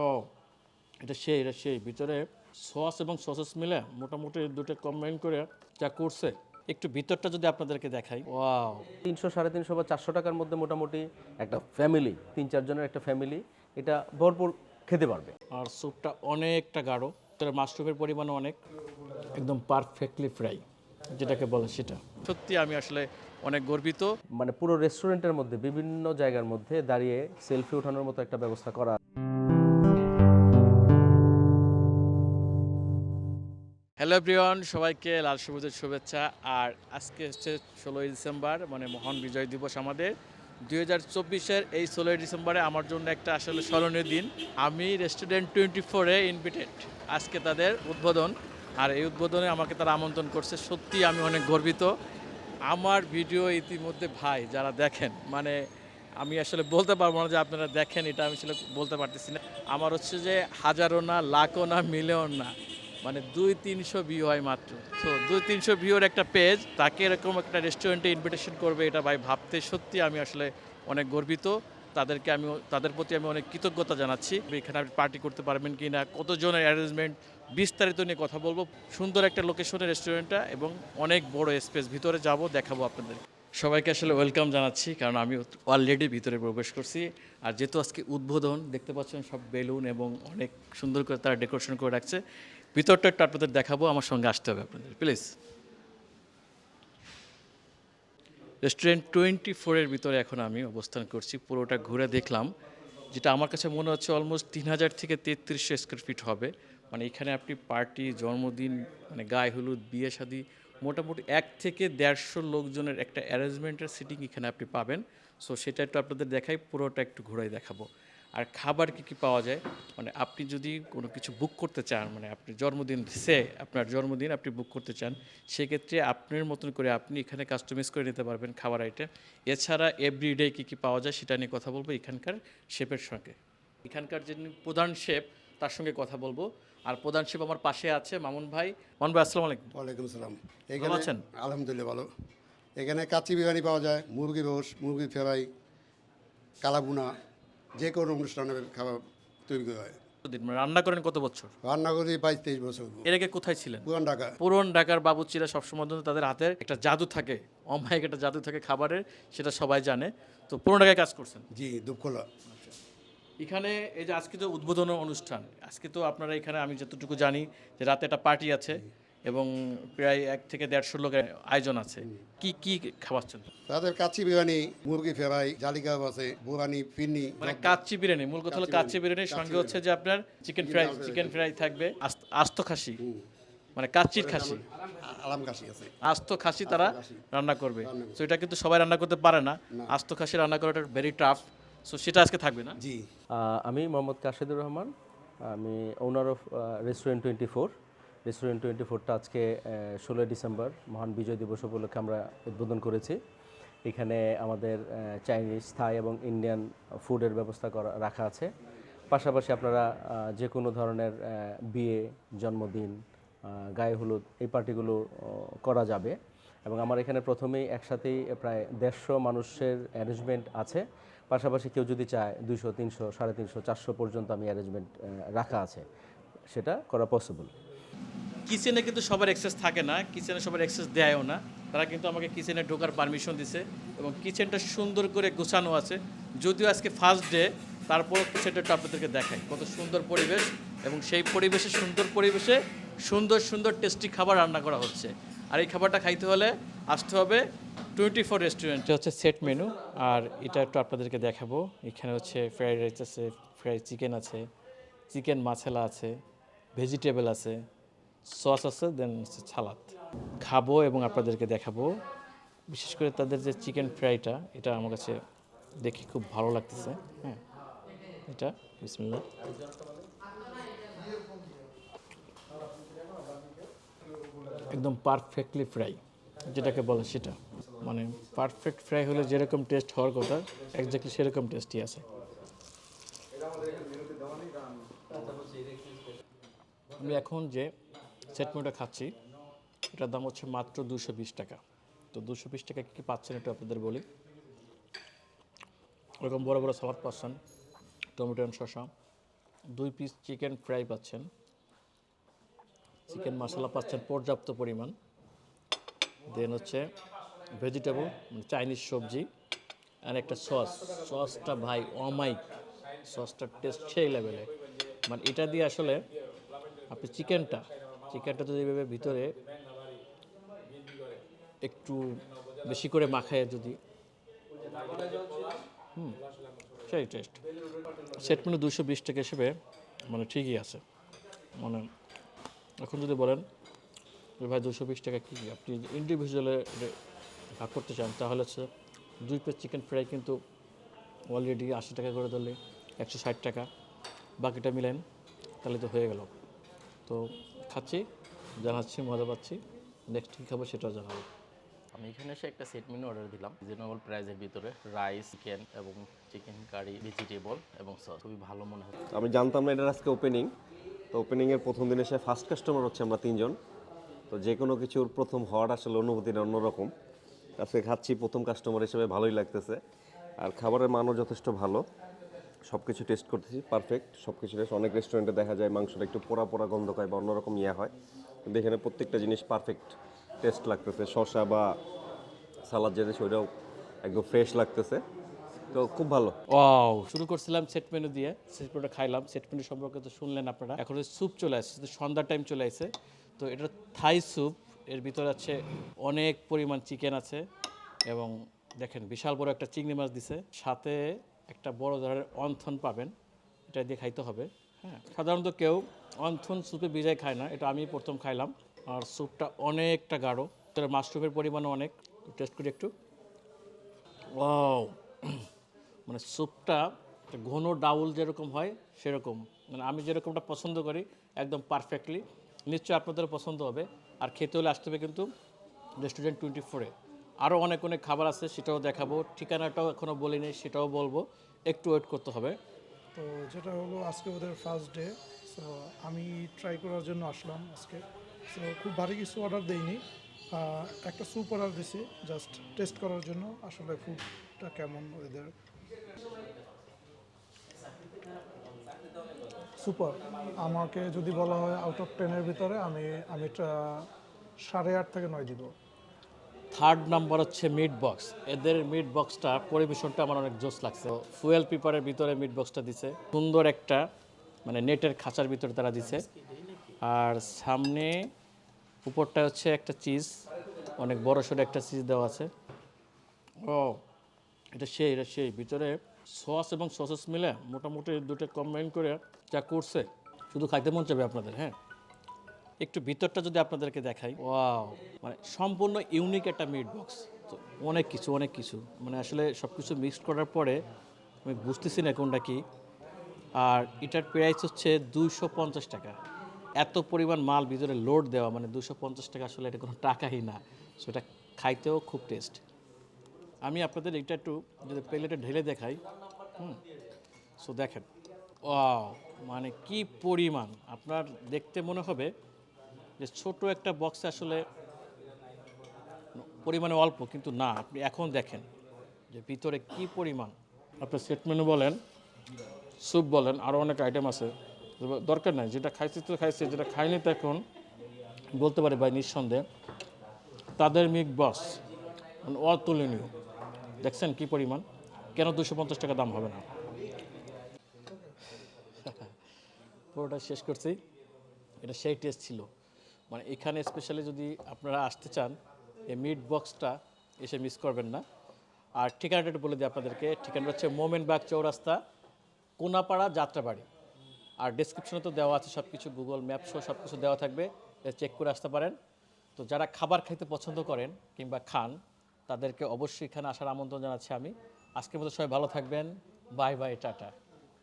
ও এটা সেই এটা সেই। ভিতরে সস এবং সসেস মিলে মোটামুটি দুটো কম্বাইন করে যা করছে একটু ভিতরটা যদি আপনাদেরকে দেখাই। ওয়াও। তিনশো সাড়ে তিনশো বা চারশো টাকার মধ্যে মোটামুটি একটা ফ্যামিলি তিন চারজনের একটা ফ্যামিলি এটা ভরপুর খেতে পারবে। আর স্যুপটা অনেকটা গাঢ় ভিতরে মাশরুমের পরিমাণ অনেক একদম পারফেক্টলি ফ্রাই যেটাকে বলে সেটা। সত্যি আমি আসলে অনেক গর্বিত। মানে পুরো রেস্টুরেন্টের মধ্যে বিভিন্ন জায়গার মধ্যে দাঁড়িয়ে সেলফি ওঠানোর মতো একটা ব্যবস্থা করা হ্যালো এভরিওয়ান সবাইকে লাল সবুজের শুভেচ্ছা। আর আজকে হচ্ছে ষোলোই ডিসেম্বর মানে মহান বিজয় দিবস আমাদের। দুই হাজার চব্বিশের এই ষোলোই ডিসেম্বরে আমার জন্য একটা আসলে স্মরণীয় দিন। আমি রেস্টুরেন্ট টোয়েন্টি ফোরে ইনভিটেড। আজকে তাদের উদ্বোধন। আর এই উদ্বোধনে আমাকে তারা আমন্ত্রণ করছে। সত্যি আমি অনেক গর্বিত। আমার ভিডিও ইতিমধ্যে ভাই, যারা দেখেন মানে আমি আসলে বলতে পারব না যে আপনারা দেখেন, এটা আমি আসলে বলতে পারতেছি না। আমার হচ্ছে যে হাজারো না লাখও না মিলেও না। মানে দুই তিনশো ভিউ হয় মাত্র। তো দুই তিনশো ভিউর একটা পেজ তাকে এরকম একটা রেস্টুরেন্টে ইনভিটেশন করবে, এটা ভাই ভাবতে সত্যি আমি আসলে অনেক গর্বিত। তাদেরকে আমি, তাদের প্রতি আমি অনেক কৃতজ্ঞতা জানাচ্ছি। এখানে আপনি পার্টি করতে পারবেন কি না কতজনের অ্যারেঞ্জমেন্ট বিস্তারিত নিয়ে কথা বলব। সুন্দর একটা লোকেশনের রেস্টুরেন্টটা এবং অনেক বড় স্পেস ভিতরে যাব, দেখাবো আপনাদের সবাইকে আসলে ওয়েলকাম জানাচ্ছি, কারণ আমি অলরেডি ভিতরে প্রবেশ করছি। আর যেহেতু আজকে উদ্বোধন, দেখতে পাচ্ছেন সব বেলুন এবং অনেক সুন্দর করে তারা ডেকোরেশন করে রাখছে। ভিতরটা একটু আপনাদের দেখাবো, আমার সঙ্গে আসতে হবে আপনাদের প্লিজ রেস্টুরেন্ট টোয়েন্টি ফোরের ভিতরে এখন আমি অবস্থান করছি, পুরোটা ঘুরে দেখলাম, যেটা আমার কাছে মনে হচ্ছে অলমোস্ট তিন হাজার থেকে তেত্রিশশো স্কোয়ার ফিট হবে। মানে এখানে আপনি পার্টি জন্মদিন মানে গায়ে হলুদ, বিয়ে শাদি, মোটামুটি এক থেকে দেড়শো লোকজনের একটা অ্যারেঞ্জমেন্টের সিটিং এখানে আপনি পাবেন। সো সেটা একটু আপনাদের দেখাই, পুরোটা একটু ঘুরাই দেখাবো। আর খাবার কী কী পাওয়া যায়? মানে আপনি যদি কোনো কিছু বুক করতে চান মানে আপনি জন্মদিন সে আপনার জন্মদিন আপনি বুক করতে চান সেক্ষেত্রে আপনার মতন করে আপনি এখানে কাস্টমাইজ করে নিতে পারবেন খাবার আইটেম এছাড়া এভরিডে কী কী পাওয়া যায় সেটা নিয়ে কথা বলব এখানকার শেপের সঙ্গে। এখানকার যিনি প্রধান শেপ তার সঙ্গে কথা বলব। আর প্রধান শেপ আমার পাশে আছে মামুন ভাই। মামুন ভাই আসসালামু আলাইকুম। ওয়ালাইকুম সালাম। ভালো আছেন? আলহামদুলিল্লাহ ভালো। এখানে কাচ্চি বিরিয়ানি পাওয়া যায় মুরগি রোস মুরগি ফেরাই কালাবুনা যে কোনো অনুষ্ঠানে খাবার তৈরি করা হয় মানে রান্না করেন কত বছর? রান্না করি বাইশ তেইশ বছর এর আগে কোথায় ছিলেন? পুরান ঢাকা। পুরন ঢাকার বাবুচিরা সবসময় কিন্তু তাদের হাতে একটা জাদু থাকে অমায়িক একটা জাদু থাকে খাবারের সেটা সবাই জানে। তো পুরন ঢাকায় কাজ করছেন? জি দুপখোলা। এখানে এই যে আজকে তো উদ্বোধন অনুষ্ঠান আজকে তো আপনারা এখানে আমি যতটুকু জানি যে রাতে একটা পার্টি আছে। এবং প্রায় এক থেকে দেড়শো লোকের আয়োজন আছে। কি কি খাওয়াচ্ছেন? তাদের কাচ্চি বিরিয়ানি মুরগি ফ্রাই জালি কাবাব আছে বুরানি ফিরনি মানে কাচ্চি বিরিয়ানি মূল কথা হলো কাচ্চি বিরিয়ানির সঙ্গে হচ্ছে যে আপনার চিকেন ফ্রাই চিকেন ফ্রাই থাকবে। আস্ত- আস্ত খাসি? মানে কাচ্চির খাসি? আলাম কাশি আছে। আস্ত খাসি তারা রান্না করবে। তো এটা কিন্তু সবাই রান্না করতে পারে না। আস্ত খাসি রান্না করাটা ভেরি টাফ সো সেটা আজকে থাকবে না? জি। আমি মোহাম্মদ কাশেদুর রহমান। আমি owner of restaurant twenty four restaurant twenty ফোরটা আজকে ষোলোই ডিসেম্বর, মহান বিজয় দিবস উপলক্ষে আমরা উদ্বোধন করেছি। এখানে আমাদের চাইনিজ থাই এবং ইন্ডিয়ান ফুডের ব্যবস্থা করা, রাখা আছে। পাশাপাশি আপনারা যে কোনো ধরনের বিয়ে, জন্মদিন গায়ে হলুদ, এই পার্টিগুলো করা যাবে। এবং আমার এখানে প্রথমেই একসাথেই প্রায় দেড়শো মানুষের অ্যারেঞ্জমেন্ট আছে। পাশাপাশি কেউ যদি চায়, দুইশো, তিনশো, সাড়ে তিনশো, চারশো পর্যন্ত আমি অ্যারেঞ্জমেন্ট রাখা আছে। সেটা করা পসিবল কিচেনে কিন্তু সবার অ্যাক্সেস থাকে না, কিচেনে সবার অ্যাক্সেস দেয়ও না। তারা কিন্তু আমাকে কিচেনে ঢোকার পারমিশন দিছে এবং কিচেনটা সুন্দর করে গোছানো আছে। যদিও আজকে ফার্স্ট ডে তারপর কিচেনটা একটু আপনাদেরকে দেখাই। কত সুন্দর পরিবেশ এবং সেই পরিবেশে, সুন্দর পরিবেশে সুন্দর সুন্দর টেস্টি খাবার রান্না করা হচ্ছে। আর এই খাবারটা খাইতে হলে আসতে হবে টোয়েন্টি ফোর রেস্টুরেন্ট হচ্ছে সেট মেনু আর এটা একটু আপনাদেরকে দেখাবো। এখানে হচ্ছে ফ্রাইড রাইস আছে ফ্রাইড চিকেন আছে চিকেন মাছেলা আছে ভেজিটেবল আছে। সস আছে দেন সালাদ। খাব এবং আপনাদেরকে দেখাবো। বিশেষ করে তাদের যে চিকেন ফ্রাইটা, এটা আমার কাছে দেখে খুব ভালো লাগতেছে। হ্যাঁ এটা, বিসমিল্লাহ। একদম পারফেক্টলি ফ্রাই যেটাকে বলে সেটা। মানে পারফেক্ট ফ্রাই হলে যেরকম টেস্ট হওয়ার কথা একজাক্টলি সেরকম টেস্টই আছে। আমি এখন যে সেট খাচ্ছি। এটার দাম হচ্ছে মাত্র দুশো বিশ টাকা। তো দুশো বিশ টাকা কী কী পাচ্ছেন একটু আপনাদের বলি? ওরকম বড় বড় সালাদ পাচ্ছেন, টমেটো শসা। দুই পিস চিকেন ফ্রাই পাচ্ছেন। চিকেন মশলা পাচ্ছেন পর্যাপ্ত পরিমাণ। দেন হচ্ছে ভেজিটেবল মানে চাইনিজ সবজি আর একটা সস সসটা ভাই অমাইক সসটার টেস্ট সেই লেভেলে মানে এটা দিয়ে আসলে আপনি চিকেনটা চিকেনটা যদি এভাবে ভিতরে একটু বেশি করে মাখায় যদি। হুম, সেই টেস্ট সেট মেনু দুশো বিশ টাকা হিসেবে মানে ঠিকই আছে। মানে এখন যদি বলেন, যে ভাই দুশো বিশ টাকা কী? আপনি ইন্ডিভিজুয়ালে ভাগ করতে চান, তাহলে হচ্ছে দুই প্লেট চিকেন ফ্রাই কিন্তু অলরেডি আশি টাকা করে ধরলে একশো ষাট টাকা। বাকিটা মিলেন তাহলে তো হয়ে গেল। তো খাচ্ছি জানাচ্ছি মজা পাচ্ছি। নেক্সট কী খাব সেটাও জানাব। আমি এখানে এসে একটা সেট মেনু অর্ডার দিলাম রিজনেবল প্রাইসের ভিতরে রাইস চিকেন এবং চিকেন কারি ভেজিটেবল এবং সস খুবই ভালো মনে হচ্ছে আমি জানতাম না এটার আজকে ওপেনিং তো ওপেনিংয়ের প্রথম দিন এসে ফার্স্ট কাস্টমার হচ্ছে আমরা তিনজন। তো যে কোনো কিছুর প্রথম হওয়ার আসলে অনুভূতিটা অন্যরকম। আজকে খাচ্ছি প্রথম কাস্টমার হিসেবে ভালোই লাগতেছে। আর খাবারের মানও যথেষ্ট ভালো। সব কিছু টেস্ট করতেছি পারফেক্ট সব কিছু টেস্ট অনেক রেস্টুরেন্টে দেখা যায় মাংসটা একটু পোড়া পোড়া গন্ধ খায় বা অন্যরকম ইয়ে হয়। কিন্তু এখানে প্রত্যেকটা জিনিস পারফেক্ট টেস্ট লাগতেছে, শসা বা সালাদ যেটা, সেটাও একদম ফ্রেশ লাগতেছে। তো খুব ভালো। ওয়াও শুরু করছিলাম সেট মেনু দিয়ে সেট মেনুটা খাইলাম। সেট মেনু সম্পর্কে তো শুনলেন আপনারা। এখন স্যুপ চলে আসছে, তো সন্ধ্যার টাইম চলে আসছে তো এটা থাই স্যুপ এর ভিতরে আছে অনেক পরিমাণ চিকেন আছে। এবং দেখেন বিশাল বড় একটা চিংড়ি মাছ দিছে। সাথে একটা বড় ধরনের অন্থন পাবেন, এটা দিয়ে খাইতে হবে। হ্যাঁ সাধারণত কেউ অন্থন স্যুপে ভিজাই খায় না, এটা আমি প্রথম খাইলাম। আর স্যুপটা অনেকটা গাঢ় তার মাশরুমের পরিমাণও অনেক টেস্ট করি একটু। ওয়াও মানে স্যুপটা ঘন ডাউল যেরকম হয়, সেরকম। মানে আমি যেরকমটা পছন্দ করি, একদম পারফেক্টলি নিশ্চয়ই আপনাদের পছন্দ হবে। আর খেতে হলে আসতে হবে কিন্তু রেস্টুরেন্ট টোয়েন্টি ফোরে আরও অনেক অনেক খাবার আছে, সেটাও দেখাবো। ঠিকানাটাও এখনও বলিনি, সেটাও বলব। একটু ওয়েট করতে হবে। তো যেটা হলো, আজকে ওদের ফার্স্ট ডে সো আমি ট্রাই করার জন্য আসলাম আজকে। সো খুব ভারী কিছু অর্ডার দেইনি। একটা স্যুপ অর্ডার দিছি জাস্ট টেস্ট করার জন্য। আসলে ফুডটা কেমন ওদের? সুপার আমাকে যদি বলা হয় আউট অফ টেনের ভিতরে আমি আমি সাড়ে আট থেকে নয় দিব। থার্ড নাম্বার হচ্ছে মিট বক্স এদের মিট বক্সটা পরিবেশনটা আমার অনেক জোস লাগছে। ফুয়েল পেপারের ভিতরে মিট বক্সটা দিছে। সুন্দর একটা মানে নেটের খাঁচার ভিতরে তারা দিছে। আর সামনে উপরটা হচ্ছে একটা চিজ অনেক বড় সড়ো একটা চিজ দেওয়া আছে। ও, এটা সেই এটা সেই। ভিতরে সস এবং সসেস মিলে মোটামুটি দুটো কম্বাইন করে যা করছে, শুধু খাইতে মন চাবে আপনাদের হ্যাঁ? একটু ভিতরটা যদি আপনাদেরকে দেখাই। ওয়াও। মানে সম্পূর্ণ ইউনিক একটা মিট বক্স তো অনেক কিছু অনেক কিছু। মানে আসলে সব কিছু মিক্সড করার পরে আমি বুঝতেছি না কোনটা কি। আর এটার প্রাইস হচ্ছে দুইশো পঞ্চাশ টাকা। এত পরিমাণ মাল ভিতরে লোড দেওয়া মানে দুশো পঞ্চাশ টাকা আসলে এটা কোনো টাকাই না। সো এটা খাইতেও খুব টেস্ট আমি আপনাদের এটা একটু যদি প্লেটে ঢেলে দেখাই। হুম। সো দেখেন। ও মানে কি পরিমাণ। আপনার দেখতে মনে হবে যে ছোট একটা বক্সে আসলে পরিমাণে অল্প, কিন্তু না, আপনি এখন দেখেন যে ভিতরে কি পরিমাণ। আপনার সেট বলেন স্যুপ বলেন আরও অনেক আইটেম আছে। দরকার নাই, যেটা খাইছি তো খাইছি, যেটা খাইনি তো এখন, বলতে পারি ভাই নিঃসন্দেহে, তাদের মিক বস মানে অতুলনীয়। দেখছেন কি পরিমাণ? কেন দুশো পঞ্চাশ টাকা দাম হবে না? পুরোটা শেষ করছি। এটা সেই টেস্ট ছিল। মানে এখানে স্পেশালি যদি আপনারা আসতে চান, এই মিট বক্সটা এসে মিস করবেন না। আর ঠিকানাটা একটু বলে দিই আপনাদেরকে। ঠিকানাটা হচ্ছে মোমেন বাগ চৌরাস্তা, কোনাপাড়া যাত্রাবাড়ি। আর ডিসক্রিপশনে তো দেওয়া আছে সব কিছু গুগল ম্যাপ সহ সব কিছু দেওয়া থাকবে চেক করে আসতে পারেন। তো যারা খাবার খেতে পছন্দ করেন কিংবা খান, তাদেরকে অবশ্যই এখানে আসার আমন্ত্রণ জানাচ্ছি আমি। আজকের মতো সবাই ভালো থাকবেন। Bye bye, tata.